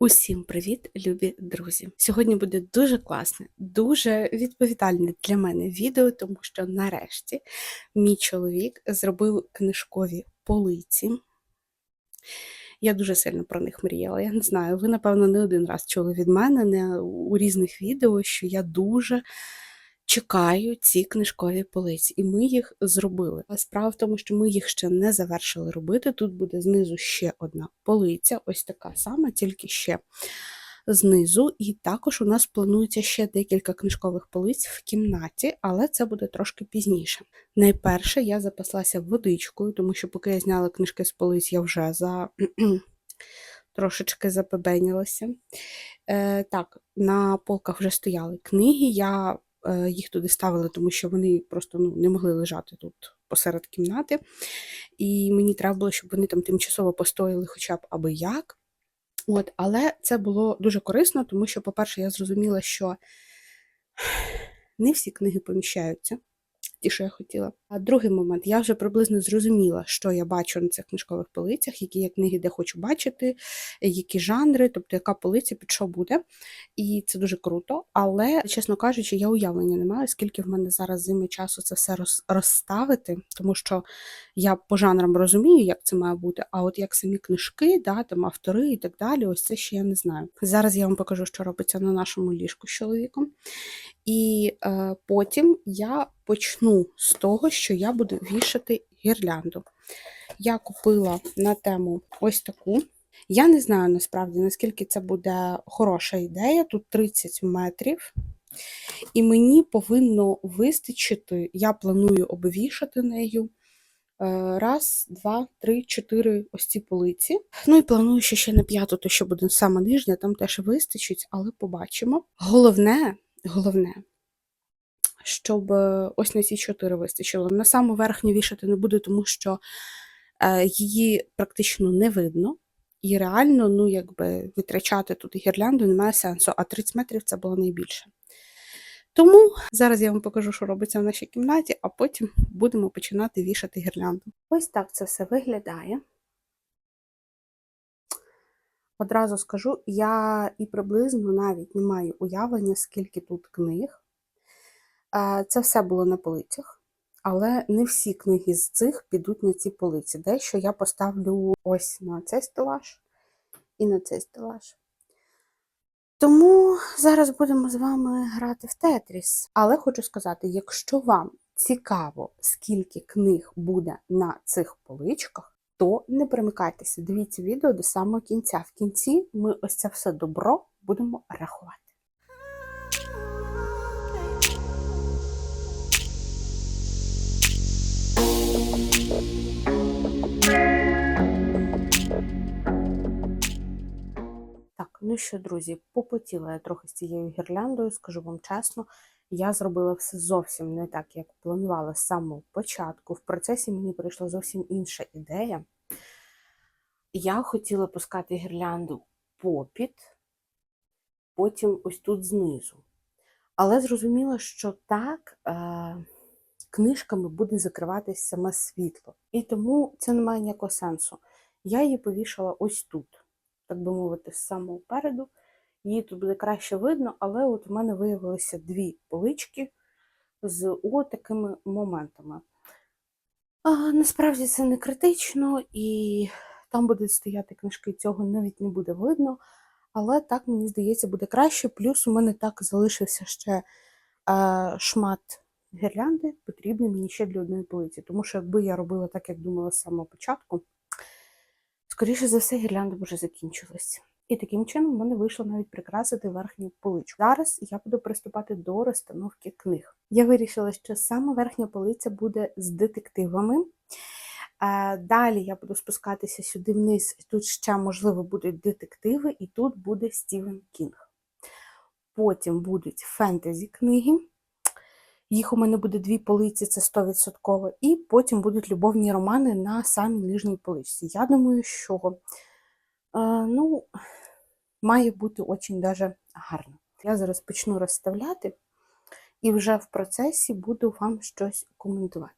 Усім привіт, любі друзі! Сьогодні буде дуже класне, дуже відповідальне для мене відео, тому що нарешті мій чоловік зробив книжкові полиці. Я дуже сильно про них мріяла. Я не знаю, ви, напевно, не один раз чули від мене не у різних відео, що я дуже чекаю ці книжкові полиці, і ми їх зробили. А справа в тому, що ми їх ще не завершили робити. Тут буде знизу ще одна полиця, ось така сама, тільки ще знизу. І також у нас планується ще декілька книжкових полиць в кімнаті, але це буде трошки пізніше. Найперше я запаслася водичкою, тому що поки я зняла книжки з полиць, я вже за. Трошечки запебенілася. Е, Так, на полках вже стояли книги. Я їх туди ставили, тому що вони просто ну, не могли лежати тут посеред кімнати. І мені треба було, щоб вони там тимчасово постояли хоча б аби як. От, Але це було дуже корисно, тому що, по-перше, я зрозуміла, що не всі книги поміщаються ті, що я хотіла. А другий момент, я вже приблизно зрозуміла, що я бачу на цих книжкових полицях, які я книги де хочу бачити, які жанри, тобто яка полиця під що буде. І це дуже круто. Але, чесно кажучи, я уявлення не маю, скільки в мене зараз зими часу це все розставити, тому що я по жанрам розумію, як це має бути. А от як самі книжки, да, там автори і так далі, ось це ще я не знаю. Зараз я вам покажу, що робиться на нашому ліжку з чоловіком. І е, потім я почну з того, що я буду вішати гірлянду. Я купила на тему ось таку. Я не знаю насправді, наскільки це буде хороша ідея. Тут 30 метрів. І мені повинно вистачити, я планую обвішати нею. Е, раз, два, три, чотири ось ці полиці. Ну і планую, що ще на п'яту, то що буде саме нижня, там теж вистачить, але побачимо. Головне, головне, щоб е, ось на ці чотири вистачило. На саму верхню вішати не буду, тому що е, її практично не видно. І реально, ну, якби витрачати тут гірлянду немає сенсу, а 30 метрів це було найбільше. Тому зараз я вам покажу, що робиться в нашій кімнаті, а потім будемо починати вішати гірлянду. Ось так це все виглядає. Одразу скажу, я і приблизно навіть не маю уявлення, скільки тут книг. Це все було на полицях, але не всі книги з цих підуть на ці полиці. Дещо я поставлю ось на цей стелаж і на цей стелаж. Тому зараз будемо з вами грати в Тетріс. Але хочу сказати: якщо вам цікаво, скільки книг буде на цих поличках, то не примикайтеся, дивіться відео до самого кінця. В кінці ми ось це все добро будемо рахувати. Ну що, друзі, попотіла я трохи з цією гірляндою, скажу вам чесно, я зробила все зовсім не так, як планувала з самого початку. В процесі мені прийшла зовсім інша ідея. Я хотіла пускати гірлянду попід, потім ось тут знизу. Але зрозуміла, що так е, книжками буде закриватись саме світло. І тому це не має ніякого сенсу. Я її повішала ось тут так би мовити, з самого переду. Її тут буде краще видно, але от у мене виявилися дві полички з такими моментами. А, Насправді це не критично, і там будуть стояти книжки, цього навіть не буде видно. Але так, мені здається, буде краще. Плюс у мене так залишився ще а, шмат гірлянди, потрібний мені ще для одної полиці. Тому що, якби я робила так, як думала з самого початку, Скоріше за все, гірлянда вже закінчилась. І таким чином в мене вийшло навіть прикрасити верхню поличку. Зараз я буду приступати до розстановки книг. Я вирішила, що саме верхня полиця буде з детективами. Далі я буду спускатися сюди вниз, тут ще, можливо, будуть детективи, і тут буде Стівен Кінг. Потім будуть фентезі книги. Їх у мене буде дві полиці, це 100%. І потім будуть любовні романи на самій нижній поличці. Я думаю, що е, ну, має бути очень даже гарно. Я зараз почну розставляти і вже в процесі буду вам щось коментувати.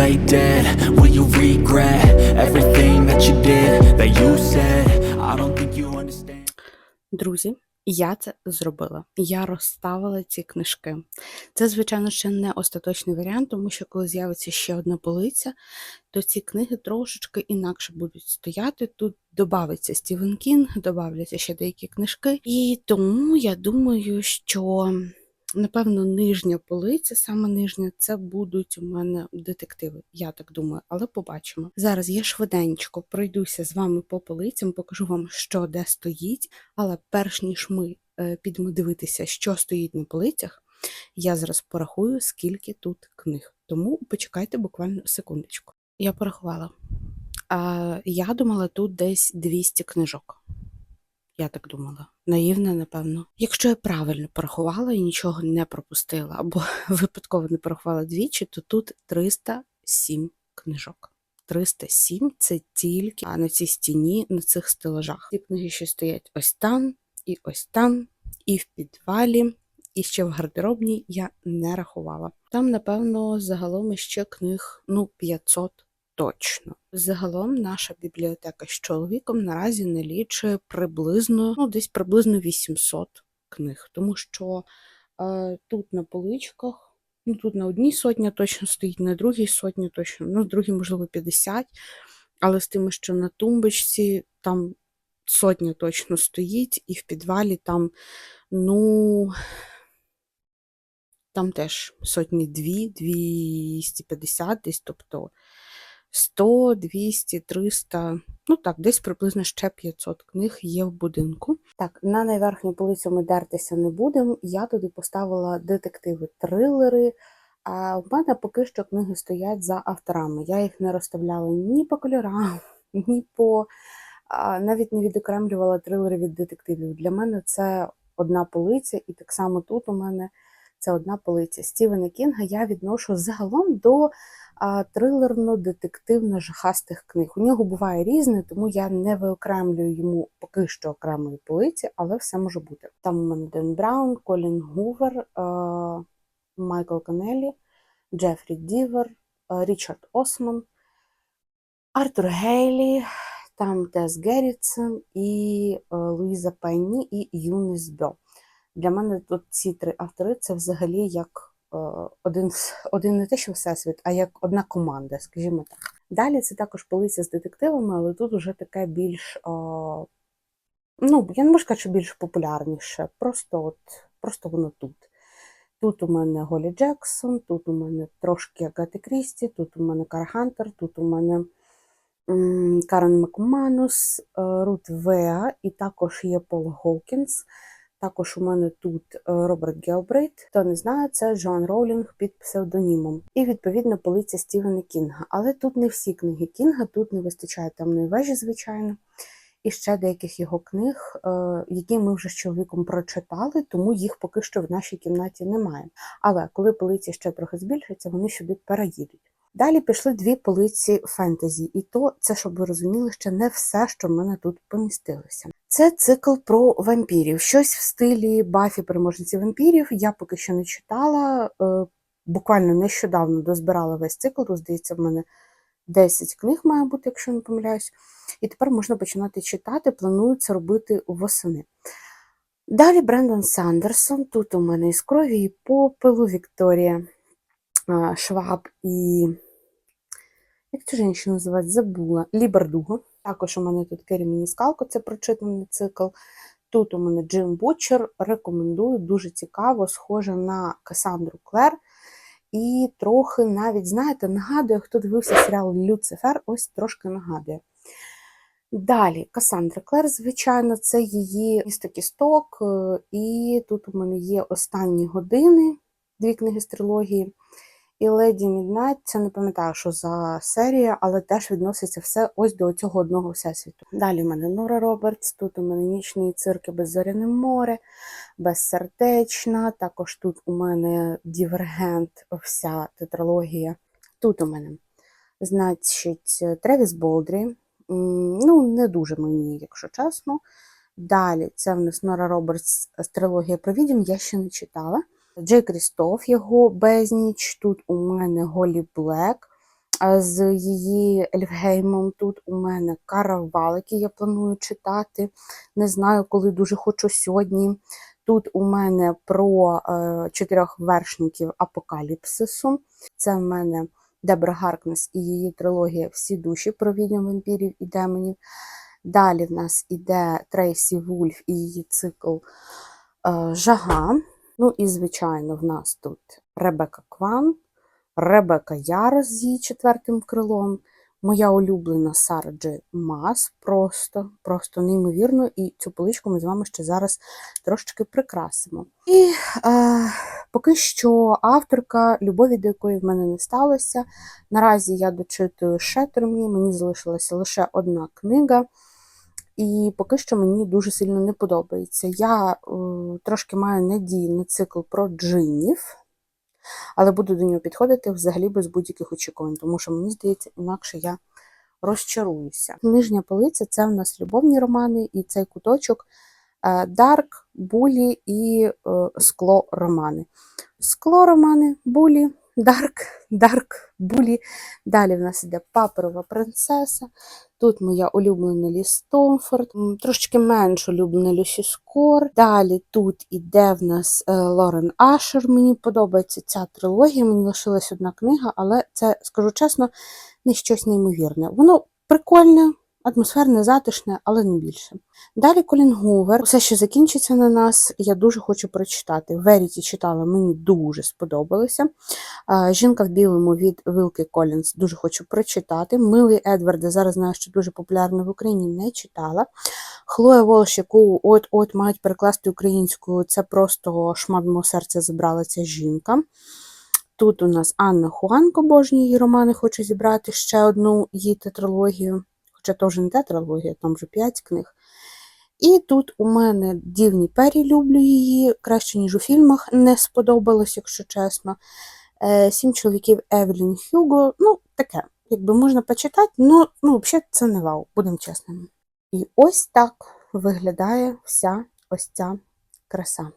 Play dead, will you regret everything that you did, that you said? I don't think you understand. Друзі, я це зробила. Я розставила ці книжки. Це, звичайно, ще не остаточний варіант, тому що коли з'явиться ще одна полиця, то ці книги трошечки інакше будуть стояти. Тут додається Стівен Кінг, додавляться ще деякі книжки. І тому я думаю, що. Напевно, нижня полиця, саме нижня, це будуть у мене детективи, я так думаю, але побачимо. Зараз я швиденько пройдуся з вами по полицям, покажу вам, що де стоїть. Але перш ніж ми е, підемо дивитися, що стоїть на полицях, я зараз порахую, скільки тут книг. Тому почекайте буквально секундочку. Я порахувала. Я думала, тут десь 200 книжок. Я так думала. Наївна, напевно. Якщо я правильно порахувала і нічого не пропустила, або випадково не порахувала двічі, то тут 307 книжок. 307 це тільки а на цій стіні, на цих стелажах. Ці книги ще стоять ось там, і ось там, і в підвалі, і ще в гардеробній я не рахувала. Там, напевно, загалом ще книг ну 500 точно. Загалом наша бібліотека з чоловіком наразі налічує приблизно, ну, десь приблизно 800 книг, тому що е, тут на поличках, ну тут на одній сотні точно стоїть, на другій сотні точно, ну, другій, можливо, 50, але з тими, що на тумбочці, там сотня точно стоїть, і в підвалі там, ну. Там теж сотні дві, 250 десь, тобто 100, 200, 300, ну так, десь приблизно ще 500 книг є в будинку. Так, на найверхню полицю ми дертися не будемо. Я туди поставила детективи, трилери. А в мене поки що книги стоять за авторами. Я їх не розставляла ні по кольорам, ні по навіть не відокремлювала трилери від детективів. Для мене це одна полиця, і так само тут у мене це одна полиця. Стівена Кінга я відношу загалом до а, трилерно-детективно-жахастих книг. У нього буває різне, тому я не виокремлюю йому поки що окремої полиці, але все може бути. Там у Ден Браун, Колін Гувер, Майкл Канелі, Джефрі Дівер, Річард Осман, Артур Гейлі, там Тес Геррітсон і Луїза Пенні і Юніс Бьо. Для мене тут ці три автори це взагалі як один, один не те, що всесвіт, а як одна команда, скажімо так. Далі це також полиця з детективами, але тут уже таке більш, е, ну, я не можу сказати, що більш популярніше, просто от, просто воно тут. Тут у мене Голі Джексон, тут у мене трошки Агати Крісті, тут у мене Карагантер, тут у мене Карен Макманус, е, Рут Веа і також є Пол Гоукінс. Також у мене тут е, Роберт Гелбрейт. Хто не знає, це Джоан Роулінг під псевдонімом. І відповідно полиця Стівена Кінга. Але тут не всі книги Кінга, тут не вистачає темної вежі, звичайно. І ще деяких його книг, е, які ми вже з чоловіком прочитали, тому їх поки що в нашій кімнаті немає. Але коли полиці ще трохи збільшаться, вони сюди переїдуть. Далі пішли дві полиці фентезі, і то це, щоб ви розуміли, ще не все, що в мене тут помістилося. Це цикл про вампірів. Щось в стилі Бафі переможниці вампірів. Я поки що не читала. е, Буквально нещодавно дозбирала весь цикл. Тут, здається, в мене 10 книг має бути, якщо не помиляюсь. І тепер можна починати читати. Планую це робити восени. Далі Брендон Сандерсон. Тут у мене із крові і попелу Вікторія Шваб і. Як цю жінку називають? Забула. Лібердуго. Також у мене тут Керрі Мініскалко, це прочитаний цикл. Тут у мене Джим Бутчер. Рекомендую, дуже цікаво, схоже на Касандру Клер. І трохи навіть, знаєте, нагадує, хто дивився серіал Люцифер, ось трошки нагадує. Далі, Касандра Клер, звичайно, це її місто кісток, е, і тут у мене є останні години, дві книги з трилогії. І Леді Міднайт, це не пам'ятаю, що за серія, але теж відноситься все ось до цього одного всесвіту. Далі у мене Нора Робертс, тут у мене нічний цирк беззоряне море, безсердечна. Також тут у мене Дівергент, вся тетралогія. Тут у мене, значить, Тревіс Болдрі. Ну, не дуже мені, якщо чесно. Далі це в нас Нора Робертс трилогія про відьм, я ще не читала. Джей Крістоф, його безніч. Тут у мене Голі Блек з її Ельфгеймом. Тут у мене Каравал, який я планую читати. Не знаю, коли дуже хочу сьогодні. Тут у мене про е, чотирьох вершників Апокаліпсису. Це в мене Дебра Гаркнес і її трилогія Всі душі про відьом вампірів і демонів. Далі в нас іде Трейсі Вульф і її цикл е, Жага. Ну і, звичайно, в нас тут Ребека Кван, Ребека Ярос з її четвертим крилом, моя улюблена Сара Джей Мас, просто, просто неймовірно. І цю поличку ми з вами ще зараз трошечки прикрасимо. І е, поки що авторка, любові до якої в мене не сталося. Наразі я дочитую Шетермі, мені залишилася лише одна книга. І поки що мені дуже сильно не подобається. Я е, трошки маю надію на цикл про джинів, але буду до нього підходити взагалі без будь-яких очікувань, тому що мені здається, інакше я розчаруюся. Нижня полиця це в нас любовні романи, і цей куточок е, Дарк, Булі і е, скло романи. Скло романи, булі, Дарк, Дарк, Булі. Далі в нас іде Паперова принцеса. Тут моя улюблена Лі Стомфорд, трошечки менш улюблена Люсі Скор. Далі тут іде в нас е, Лорен Ашер. Мені подобається ця трилогія. Мені лишилась одна книга, але це, скажу чесно, не щось неймовірне. Воно прикольне, атмосферне, затишне, але не більше. Далі Колін Гувер. Все, що закінчиться на нас, я дуже хочу прочитати. Веріті читала, мені дуже сподобалося. Жінка в білому від Вилки Колінс дуже хочу прочитати. Милий Едварда, зараз знаю, що дуже популярна в Україні, не читала. Хлоя Волш, яку от-от мають перекласти українською, це просто шмат мого серця забрала ця жінка. Тут у нас Анна Хуанко, божні її романи, хочу зібрати ще одну її тетралогію. Хоча то вже не тетралогія, там вже 5 книг. І тут у мене Дівні Пері, люблю її, краще, ніж у фільмах, не сподобалось, якщо чесно. Е, Сім чоловіків Евелін Хьюго. Ну, таке, якби можна почитати, ну, ну взагалі це не вау, будемо чесними. І ось так виглядає вся ось ця краса.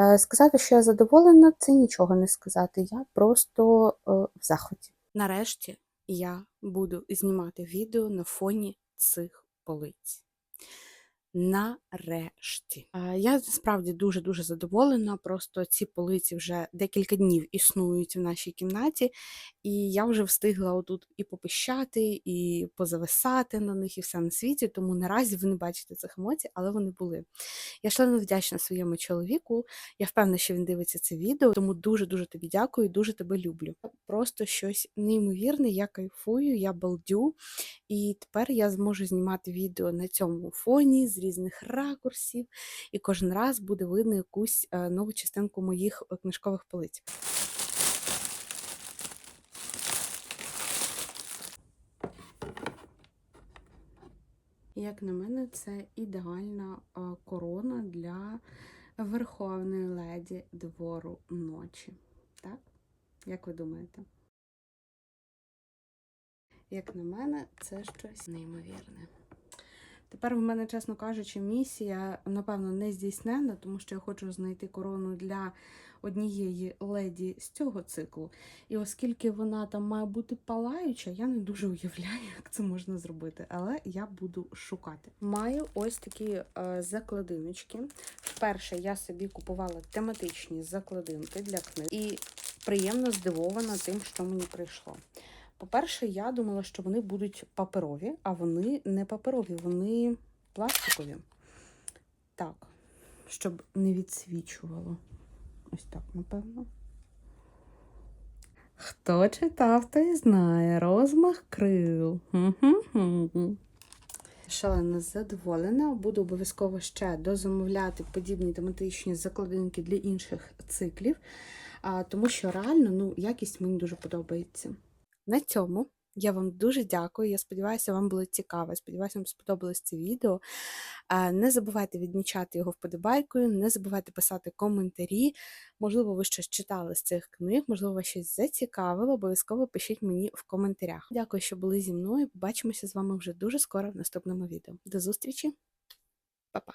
Е, Сказати, що я задоволена, це нічого не сказати. Я просто е, в захваті. Нарешті я буду знімати відео на фоні цих полиць. Нарешті. Я справді дуже-дуже задоволена. Просто ці полиці вже декілька днів існують в нашій кімнаті, і я вже встигла отут і попищати, і позависати на них, і все на світі. Тому наразі ви не бачите цих емоцій, але вони були. Я шалено вдячна своєму чоловіку. Я впевнена, що він дивиться це відео, тому дуже-дуже тобі дякую, дуже тебе люблю. Просто щось неймовірне, я кайфую, я балдю. І тепер я зможу знімати відео на цьому фоні з різних ракурсів, і кожен раз буде видно якусь е, нову частинку моїх е, книжкових полиць. Як на мене, це ідеальна е, корона для верховної леді двору ночі. Так? Як ви думаєте? Як на мене, це щось неймовірне. Тепер в мене, чесно кажучи, місія, напевно, не здійснена, тому що я хочу знайти корону для однієї леді з цього циклу. І оскільки вона там має бути палаюча, я не дуже уявляю, як це можна зробити. Але я буду шукати. Маю ось такі е, закладиночки. Вперше я собі купувала тематичні закладинки для книг і приємно здивована тим, що мені прийшло. По-перше, я думала, що вони будуть паперові, а вони не паперові, вони пластикові. Так, щоб не відсвічувало. Ось так, напевно. Хто читав, той знає. Розмах крил. Шалено задоволена. Буду обов'язково ще дозамовляти подібні тематичні закладинки для інших циклів, тому що реально ну, якість мені дуже подобається. На цьому я вам дуже дякую. Я сподіваюся, вам було цікаво. Сподіваюся, вам сподобалось це відео. Не забувайте відмічати його вподобайкою, не забувайте писати коментарі. Можливо, ви щось читали з цих книг, можливо, вас щось зацікавило. Обов'язково пишіть мені в коментарях. Дякую, що були зі мною. Побачимося з вами вже дуже скоро в наступному відео. До зустрічі, Па-па!